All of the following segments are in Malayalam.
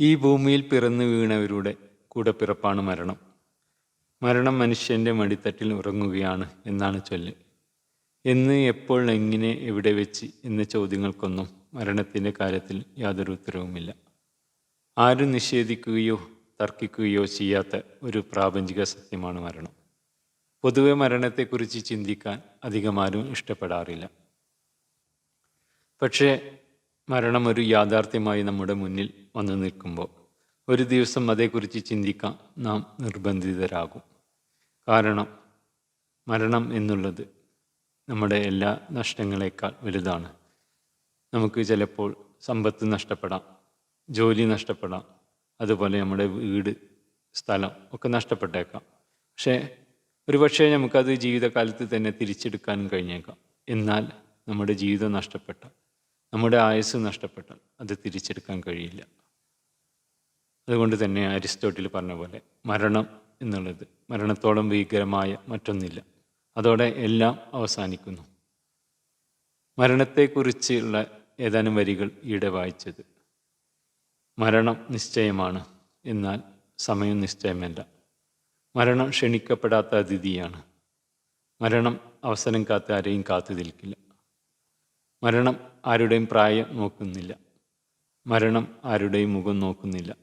ഈ ഭൂമിയിൽ പിറന്നു വീണവരുടെ കൂടെ പിറപ്പാണ് മരണം. മരണം മനുഷ്യന്റെ മടിത്തട്ടിൽ ഉറങ്ങുകയാണ് എന്നാണ് ചൊല്ല്. എന്ന് എപ്പോൾ എങ്ങനെ എവിടെ വെച്ച് എന്ന ചോദ്യങ്ങൾക്കൊന്നും മരണത്തിന്റെ കാര്യത്തിൽ യാതൊരു ഉത്തരവുമില്ല. ആരും നിഷേധിക്കുകയോ തർക്കിക്കുകയോ ചെയ്യാത്ത ഒരു പ്രാപഞ്ചിക സത്യമാണ് മരണം. പൊതുവെ മരണത്തെക്കുറിച്ച് ചിന്തിക്കാൻ അധികമാരും ഇഷ്ടപ്പെടാറില്ല. പക്ഷേ മരണം ഒരു യാഥാർത്ഥ്യമായി നമ്മുടെ മുന്നിൽ വന്നു നിൽക്കുമ്പോൾ ഒരു ദിവസം അതേക്കുറിച്ച് ചിന്തിക്കാൻ നാം നിർബന്ധിതരാകും. കാരണം മരണം എന്നുള്ളത് നമ്മുടെ എല്ലാ നഷ്ടങ്ങളെക്കാൾ വലുതാണ്. നമുക്ക് ചിലപ്പോൾ സമ്പത്ത് നഷ്ടപ്പെടാം ജോലി നഷ്ടപ്പെടാം അതുപോലെ നമ്മുടെ വീട് സ്ഥലം ഒക്കെ നഷ്ടപ്പെട്ടേക്കാം. പക്ഷേ ഒരുപക്ഷെ നമുക്കത് ജീവിതകാലത്ത് തന്നെ തിരിച്ചെടുക്കാനും കഴിഞ്ഞേക്കാം. എന്നാൽ നമ്മുടെ ജീവിതം നഷ്ടപ്പെട്ട നമ്മുടെ ആയുസ് നഷ്ടപ്പെട്ടാൽ അത് തിരിച്ചെടുക്കാൻ കഴിയില്ല. അതുകൊണ്ട് തന്നെ അരിസ്റ്റോട്ടിൽ പറഞ്ഞ പോലെ മരണം എന്നുള്ളത് മരണത്തോളം ഭീകരമായ മറ്റൊന്നില്ല. അതോടെ എല്ലാം അവസാനിക്കുന്നു. മരണത്തെക്കുറിച്ചുള്ള ഏതാനും വരികൾ ഈയിടെ വായിച്ചത്. മരണം നിശ്ചയമാണ് എന്നാൽ സമയം നിശ്ചയമല്ല. മരണം ക്ഷണിക്കപ്പെടാത്ത അതിഥിയാണ്. മരണം അവസരം കാത്ത് ആരെയും കാത്തു നിൽക്കില്ല. മരണം ആരുടെയും പ്രായം നോക്കുന്നില്ല. മരണം ആരുടെയും മുഖം നോക്കുന്നില്ല.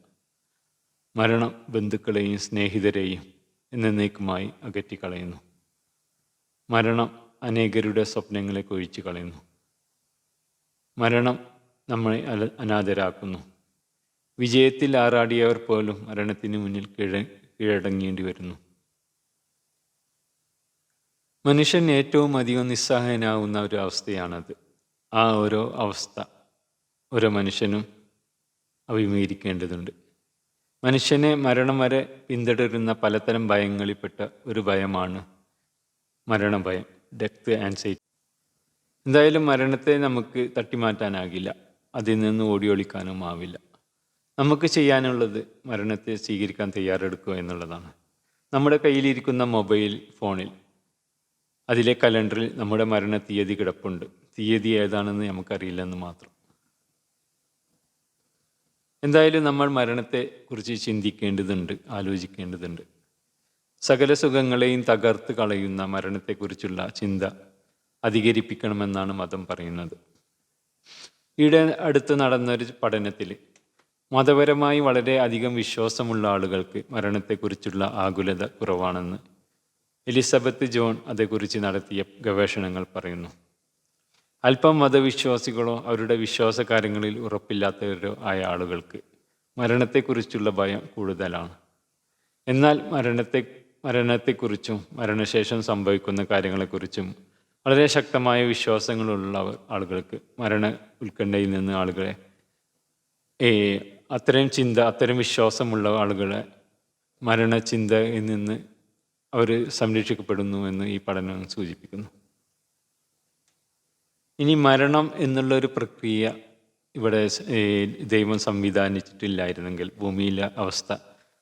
മരണം ബന്ധുക്കളെയും സ്നേഹിതരെയും എന്നേക്കുമായി അകറ്റിക്കളയുന്നു. മരണം അനേകരുടെ സ്വപ്നങ്ങളെ കൊഴിച്ചു കളയുന്നു. മരണം നമ്മളെ അനാഥരാക്കുന്നു. വിജയത്തിൽ ആറാടിയവർ പോലും മരണത്തിന് മുന്നിൽ കീഴ കീഴടങ്ങേണ്ടി വരുന്നു. മനുഷ്യൻ ഏറ്റവും അധികം നിസ്സഹായനാവുന്ന ഒരു അവസ്ഥയാണത്. ആ ഓരോ അവസ്ഥ ഓരോ മനുഷ്യനും അഭിമുഖീകരിക്കേണ്ടതുണ്ട്. മനുഷ്യനെ മരണം വരെ പിന്തുടരുന്ന പലതരം ഭയങ്ങളിൽപ്പെട്ട ഒരു ഭയമാണ് മരണഭയം ഡെത്ത് ആൻസൈറ്റി എന്തായാലും മരണത്തെ നമുക്ക് തട്ടിമാറ്റാനാകില്ല. അതിൽ നിന്ന് ഓടിയൊളിക്കാനും ആവില്ല. നമുക്ക് ചെയ്യാനുള്ളത് മരണത്തെ സ്വീകരിക്കാൻ തയ്യാറെടുക്കുക എന്നുള്ളതാണ്. നമ്മുടെ കയ്യിലിരിക്കുന്ന മൊബൈൽ ഫോണിൽ അതിലെ കലണ്ടറിൽ നമ്മുടെ മരണ തീയതി കിടപ്പുണ്ട്. തീയതി ഏതാണെന്ന് നമുക്കറിയില്ലെന്ന് മാത്രം. എന്തായാലും നമ്മൾ മരണത്തെ കുറിച്ച് ചിന്തിക്കേണ്ടതുണ്ട് ആലോചിക്കേണ്ടതുണ്ട്. സകല സുഖങ്ങളെയും തകർത്ത് കളയുന്ന മരണത്തെക്കുറിച്ചുള്ള ചിന്ത അധികരിപ്പിക്കണമെന്നാണ് മതം പറയുന്നത്. ഈയിടെ അടുത്ത് നടന്നൊരു പഠനത്തിൽ മതപരമായി വളരെ അധികം വിശ്വാസമുള്ള ആളുകൾക്ക് മരണത്തെക്കുറിച്ചുള്ള ആകുലത കുറവാണെന്ന് എലിസബത്ത് ജോൺ അതേക്കുറിച്ച് നടത്തിയ ഗവേഷണങ്ങൾ പറയുന്നു. അല്പം മതവിശ്വാസികളോ അവരുടെ വിശ്വാസ കാര്യങ്ങളിൽ ഉറപ്പില്ലാത്തവരോ ആയ ആളുകൾക്ക് മരണത്തെക്കുറിച്ചുള്ള ഭയം കൂടുതലാണ്. എന്നാൽ മരണത്തെ മരണത്തെക്കുറിച്ചും മരണശേഷം സംഭവിക്കുന്ന കാര്യങ്ങളെക്കുറിച്ചും വളരെ ശക്തമായ വിശ്വാസങ്ങളുള്ള ആളുകൾക്ക് മരണ ഉത്കണ്ഠയിൽ നിന്ന് ആളുകളെ അത്തരം ചിന്ത അത്തരം വിശ്വാസമുള്ള ആളുകളെ മരണചിന്തയിൽ നിന്ന് അവർ സംരക്ഷിക്കപ്പെടുന്നു എന്ന് ഈ പഠനം സൂചിപ്പിക്കുന്നു. ഇനി മരണം എന്നുള്ളൊരു പ്രക്രിയ ഇവിടെ ദൈവം സംവിധാനിച്ചിട്ടില്ലായിരുന്നെങ്കിൽ ഭൂമിയിലെ അവസ്ഥ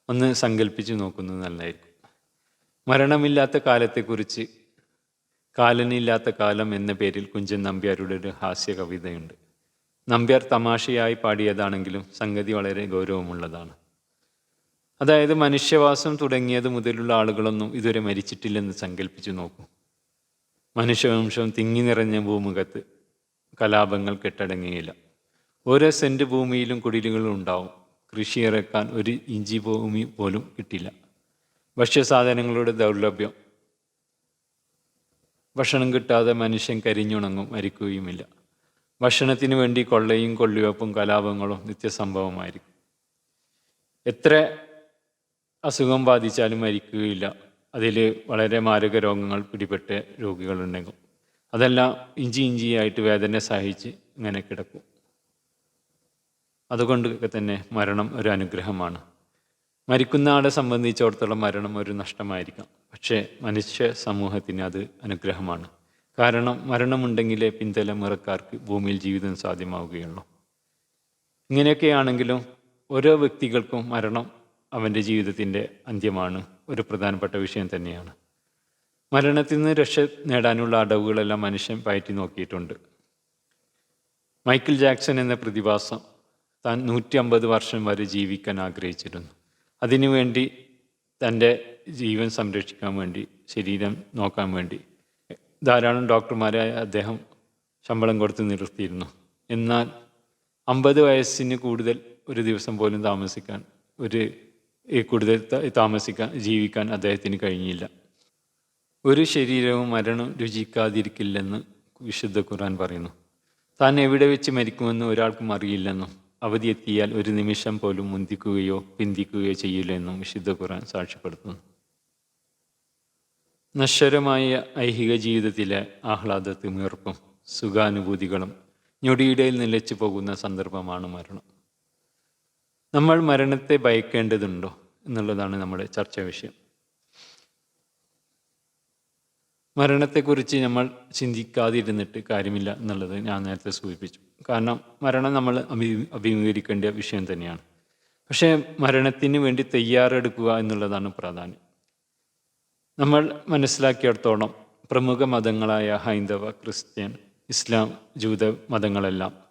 ഒന്ന് സങ്കല്പിച്ച് നോക്കുന്നത് നല്ലതായിരിക്കും. മരണമില്ലാത്ത കാലത്തെക്കുറിച്ച് കാലനില്ലാത്ത കാലം എന്ന പേരിൽ കുഞ്ചൻ നമ്പ്യാരുടെ ഒരു ഹാസ്യ കവിതയുണ്ട്. നമ്പ്യാർ തമാശയായി പാടിയതാണെങ്കിലും സംഗതി വളരെ ഗൗരവമുള്ളതാണ്. അതായത് മനുഷ്യവാസം തുടങ്ങിയത് മുതലുള്ള ആളുകളൊന്നും ഇതുവരെ മരിച്ചിട്ടില്ലെന്ന് സങ്കല്പിച്ചു നോക്കൂ. മനുഷ്യവംശം തിങ്ങി നിറഞ്ഞ ഭൂമുഖത്ത് കലാപങ്ങൾ കെട്ടടങ്ങിയില്ല. ഓരോ സെന്റ് ഭൂമിയിലും കുടിലുകളും ഉണ്ടാവും. കൃഷി ഇറക്കാൻ ഒരു ഇഞ്ചി ഭൂമി പോലും കിട്ടില്ല. ഭക്ഷ്യസാധനങ്ങളുടെ ദൗർലഭ്യം. ഭക്ഷണം കിട്ടാതെ മനുഷ്യൻ കരിഞ്ഞുണങ്ങും മരിക്കുകയുമില്ല. ഭക്ഷണത്തിന് വേണ്ടി കൊള്ളയും കൊള്ളിവെപ്പും കലാപങ്ങളും നിത്യസംഭവമായിരിക്കും. എത്ര അസുഖം ബാധിച്ചാലും മരിക്കുകയില്ല. അതിൽ വളരെ മാരക രോഗങ്ങൾ പിടിപെട്ട രോഗികളുണ്ടെങ്കിൽ അതെല്ലാം ഇഞ്ചി ഇഞ്ചിയായിട്ട് വേദന സഹിച്ച് ഇങ്ങനെ കിടക്കും. അതുകൊണ്ടൊക്കെ തന്നെ മരണം ഒരു അനുഗ്രഹമാണ്. മരിക്കുന്ന ആളെ സംബന്ധിച്ചിടത്തോളം മരണം ഒരു നഷ്ടമായിരിക്കാം. പക്ഷേ മനുഷ്യ സമൂഹത്തിന് അത് അനുഗ്രഹമാണ്. കാരണം മരണമുണ്ടെങ്കിലേ പിന്തലമുറക്കാർക്ക് ഭൂമിയിൽ ജീവിതം സാധ്യമാവുകയുള്ളൂ. ഇങ്ങനെയൊക്കെയാണെങ്കിലും ഓരോ വ്യക്തികൾക്കും മരണം അവന്റെ ജീവിതത്തിന്റെ അന്ത്യമാണ്. ഒരു പ്രധാനപ്പെട്ട വിഷയം തന്നെയാണ്. മരണത്തിൽ നിന്ന് രക്ഷ നേടാനുള്ള അടവുകളെല്ലാം മനുഷ്യൻ പയറ്റി നോക്കിയിട്ടുണ്ട്. മൈക്കിൾ ജാക്സൺ എന്ന പ്രതിഭാസം താൻ നൂറ്റി അമ്പത് വർഷം വരെ ജീവിക്കാൻ ആഗ്രഹിച്ചിരുന്നു. അതിനുവേണ്ടി തന്റെ ജീവൻ സംരക്ഷിക്കാൻ വേണ്ടി ശരീരം നോക്കാൻ വേണ്ടി ധാരാളം ഡോക്ടർമാരെ അദ്ദേഹം ശമ്പളം കൊടുത്ത് നിർത്തിയിരുന്നു. എന്നാൽ അമ്പത് വയസ്സിന് കൂടുതൽ ഒരു ദിവസം പോലും താമസിക്കാൻ ഒരു കൂടുതൽ താമസിക്കാൻ ജീവിക്കാൻ അദ്ദേഹത്തിന് കഴിഞ്ഞില്ല. ഒരു ശരീരവും മരണം രുചിക്കാതിരിക്കില്ലെന്ന് വിശുദ്ധ ഖുർആൻ പറയുന്നു. താൻ എവിടെ വെച്ച് മരിക്കുമെന്ന് ഒരാൾക്കും അറിയില്ലെന്നും അവധി എത്തിയാൽ ഒരു നിമിഷം പോലും മുന്തിക്കുകയോ പിന്തിക്കുകയോ ചെയ്യില്ല എന്നും വിശുദ്ധ ഖുർആൻ സാക്ഷ്യപ്പെടുത്തുന്നു. നശ്വരമായ ഐഹിക ജീവിതത്തിലെ ആഹ്ലാദത്തിമീർപ്പും സുഖാനുഭൂതികളും ഞൊടിയിടയിൽ നിലച്ചു പോകുന്ന സന്ദർഭമാണ് മരണം. നമ്മൾ മരണത്തെ ഭയക്കേണ്ടതുണ്ടോ എന്നുള്ളതാണ് നമ്മുടെ ചർച്ചാ വിഷയം. മരണത്തെക്കുറിച്ച് നമ്മൾ ചിന്തിക്കാതിരുന്നിട്ട് കാര്യമില്ല എന്നുള്ളത് ഞാൻ നേരത്തെ സൂചിപ്പിച്ചു. കാരണം മരണം നമ്മൾ അഭി അഭിമുഖീകരിക്കേണ്ട വിഷയം തന്നെയാണ്. പക്ഷേ മരണത്തിന് വേണ്ടി തയ്യാറെടുക്കുക എന്നുള്ളതാണ് പ്രാധാന്യം. നമ്മൾ മനസ്സിലാക്കിയിടത്തോളം പ്രമുഖ മതങ്ങളായ ഹൈന്ദവ ക്രിസ്ത്യൻ ഇസ്ലാം ജൂത മതങ്ങളെല്ലാം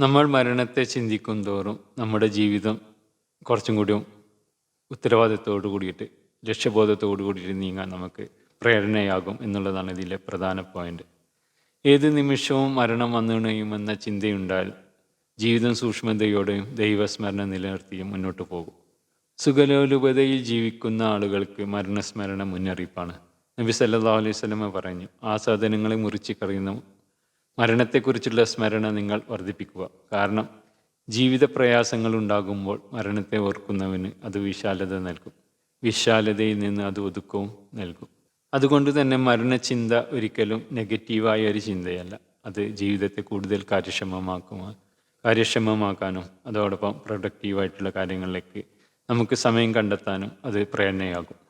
നമ്മൾ മരണത്തെ ചിന്തിക്കും തോറും നമ്മുടെ ജീവിതം കുറച്ചും കൂടി ഉത്തരവാദിത്തോടു കൂടിയിട്ട് ലക്ഷ്യബോധത്തോടു കൂടിയിട്ട് നീങ്ങാൻ നമുക്ക് പ്രേരണയാകും എന്നുള്ളതാണ് ഇതിലെ പ്രധാന പോയിന്റ് ഏത് നിമിഷവും മരണം വന്നിണയുമെന്ന ചിന്തയുണ്ടായാൽ ജീവിതം സൂക്ഷ്മതയോടെയും ദൈവസ്മരണ നിലനിർത്തിയും മുന്നോട്ട് പോകും. സുഖലോലുപതയിൽ ജീവിക്കുന്ന ആളുകൾക്ക് മരണസ്മരണ മുന്നറിയിപ്പാണ്. നബി സല്ലാ അലൈഹി സ്വലമ പറഞ്ഞു ആ സാധനങ്ങളെ മുറിച്ച് കളയുന്ന മരണത്തെക്കുറിച്ചുള്ള സ്മരണ നിങ്ങൾ വർദ്ധിപ്പിക്കുക. കാരണം ജീവിത പ്രയാസങ്ങൾ ഉണ്ടാകുമ്പോൾ മരണത്തെ ഓർക്കുന്നവന് അത് വിശാലത നൽകും. വിശാലതയിൽ നിന്ന് അത് ഒതുക്കവും നൽകും. അതുകൊണ്ട് തന്നെ മരണചിന്ത ഒരിക്കലും നെഗറ്റീവായ ഒരു ചിന്തയല്ല. അത് ജീവിതത്തെ കൂടുതൽ കാര്യക്ഷമമാക്കുവാൻ കാര്യക്ഷമമാക്കാനും അതോടൊപ്പം പ്രൊഡക്റ്റീവായിട്ടുള്ള കാര്യങ്ങളിലേക്ക് നമുക്ക് സമയം കണ്ടെത്താനും അത് പ്രേരണയാകും.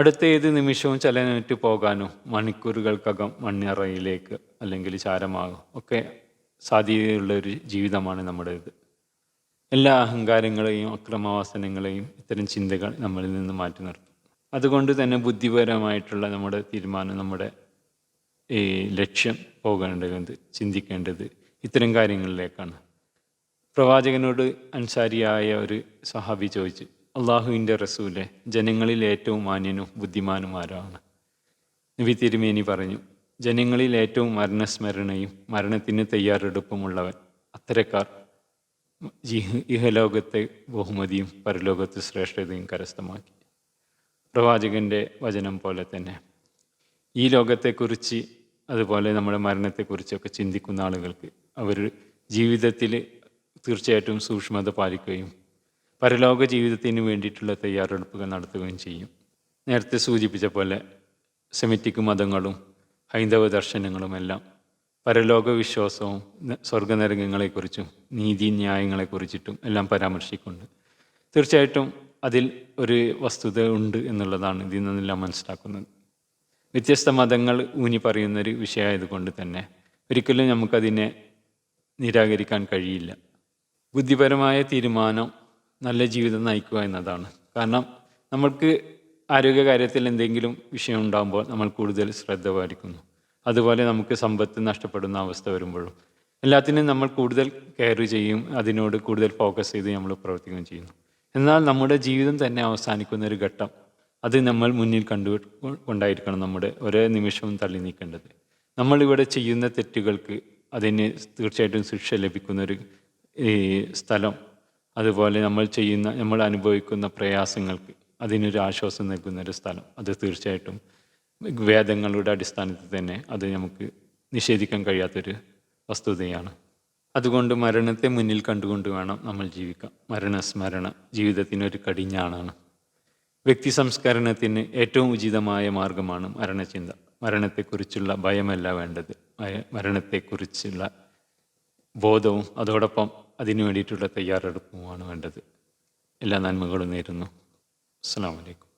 അടുത്ത ഏത് നിമിഷവും ചലനമേറ്റ് പോകാനോ മണിക്കൂറുകൾക്കകം മണ്ണിറയിലേക്ക് അല്ലെങ്കിൽ ചാരമാകും ഒക്കെ സാധ്യതയുള്ള ഒരു ജീവിതമാണ് നമ്മുടേത്. എല്ലാ അഹങ്കാരങ്ങളെയും അക്രമവാസനങ്ങളെയും ഇത്തരം ചിന്തകൾ നമ്മളിൽ നിന്ന് മാറ്റി നിർത്തും. അതുകൊണ്ട് തന്നെ ബുദ്ധിപരമായിട്ടുള്ള നമ്മുടെ തീരുമാനം നമ്മുടെ ഈ ലക്ഷ്യം പോകേണ്ടത് ചിന്തിക്കേണ്ടത് ഇത്തരം കാര്യങ്ങളിലേക്കാണ്. പ്രവാചകനോട് അൻസാരിയായ ഒരു സഹാബി ചോദിച്ചു അള്ളാഹുവിന്റെ റസൂലെ ജനങ്ങളിൽ ഏറ്റവും മാന്യനും ബുദ്ധിമാനും ആരാണ്? നബി തിരുമേനി പറഞ്ഞു ജനങ്ങളിൽ ഏറ്റവും മരണസ്മരണയും മരണത്തിന് തയ്യാറെടുപ്പുമുള്ളവൻ അത്തരക്കാർ ഇഹലോകത്തെ ബഹുമതിയും പരലോകത്ത് ശ്രേഷ്ഠതയും കരസ്ഥമാക്കി. പ്രവാചകന്റെ വചനം പോലെ തന്നെ ഈ ലോകത്തെക്കുറിച്ച് അതുപോലെ നമ്മുടെ മരണത്തെക്കുറിച്ചൊക്കെ ചിന്തിക്കുന്ന ആളുകൾക്ക് അവർ ജീവിതത്തിൽ തീർച്ചയായിട്ടും സൂക്ഷ്മത പാലിക്കുകയും പരലോക ജീവിതത്തിന് വേണ്ടിയിട്ടുള്ള തയ്യാറെടുപ്പുകൾ നടത്തുകയും ചെയ്യും. നേരത്തെ സൂചിപ്പിച്ച പോലെ സെമിറ്റിക് മതങ്ങളും ഹൈന്ദവ ദർശനങ്ങളുമെല്ലാം പരലോക വിശ്വാസവും സ്വർഗനരംഗങ്ങളെക്കുറിച്ചും നീതി ന്യായങ്ങളെക്കുറിച്ചിട്ടും എല്ലാം പരാമർശിക്കുന്നുണ്ട്. തീർച്ചയായിട്ടും അതിൽ ഒരു വസ്തുത ഉണ്ട് എന്നുള്ളതാണ് ഇതിൽ നിന്നെല്ലാം മനസ്സിലാക്കുന്നത്. വ്യത്യസ്ത മതങ്ങൾ ഊന്നി പറയുന്നൊരു വിഷയമായതുകൊണ്ട് തന്നെ ഒരിക്കലും നമുക്കതിനെ നിരാകരിക്കാൻ കഴിയില്ല. ബുദ്ധിപരമായ തീരുമാനം നല്ല ജീവിതം നയിക്കുക എന്നതാണ്. കാരണം നമ്മൾക്ക് ആരോഗ്യകാര്യത്തിൽ എന്തെങ്കിലും വിഷയം ഉണ്ടാകുമ്പോൾ നമ്മൾ കൂടുതൽ ശ്രദ്ധ പാലിക്കുന്നു. അതുപോലെ നമുക്ക് സമ്പത്ത് നഷ്ടപ്പെടുന്ന അവസ്ഥ വരുമ്പോഴും. എല്ലാത്തിനും നമ്മൾ കൂടുതൽ കെയർ ചെയ്യും അതിനോട് കൂടുതൽ ഫോക്കസ് ചെയ്ത് നമ്മൾ പ്രവർത്തിക്കുകയും ചെയ്യുന്നു. എന്നാൽ നമ്മുടെ ജീവിതം തന്നെ അവസാനിക്കുന്ന ഒരു ഘട്ടം അത് നമ്മൾ മുന്നിൽ കണ്ടു കൊണ്ടായിരിക്കണം നമ്മുടെ ഒരേ നിമിഷവും തള്ളി നീക്കേണ്ടത്. നമ്മളിവിടെ ചെയ്യുന്ന തെറ്റുകൾക്ക് അതിന് തീർച്ചയായിട്ടും ശിക്ഷ ലഭിക്കുന്നൊരു സ്ഥലം അതുപോലെ നമ്മൾ ചെയ്യുന്ന നമ്മൾ അനുഭവിക്കുന്ന പ്രയാസങ്ങൾക്ക് അതിനൊരു ആശ്വാസം നൽകുന്ന ഒരു സ്ഥലം. അത് തീർച്ചയായിട്ടും വേദങ്ങളുടെ അടിസ്ഥാനത്തിൽ തന്നെ അത് നമുക്ക് നിഷേധിക്കാൻ കഴിയാത്തൊരു വസ്തുതയാണ്. അതുകൊണ്ട് മരണത്തെ മുന്നിൽ കണ്ടുകൊണ്ട് വേണം നമ്മൾ ജീവിക്കാം. മരണസ്മരണ ജീവിതത്തിനൊരു കടിഞ്ഞാണാണ്. വ്യക്തി സംസ്കരണത്തിന് ഏറ്റവും ഉചിതമായ മാർഗമാണ് മരണചിന്ത. മരണത്തെക്കുറിച്ചുള്ള ഭയമല്ല വേണ്ടത്. മരണത്തെക്കുറിച്ചുള്ള ബോധവും അതോടൊപ്പം അതിനു വേണ്ടിയിട്ടുള്ള തയ്യാറെടുപ്പുമാണ് വേണ്ടത്. എല്ലാ നന്മകളും നേരുന്നു. അസ്സാം വലൈക്കും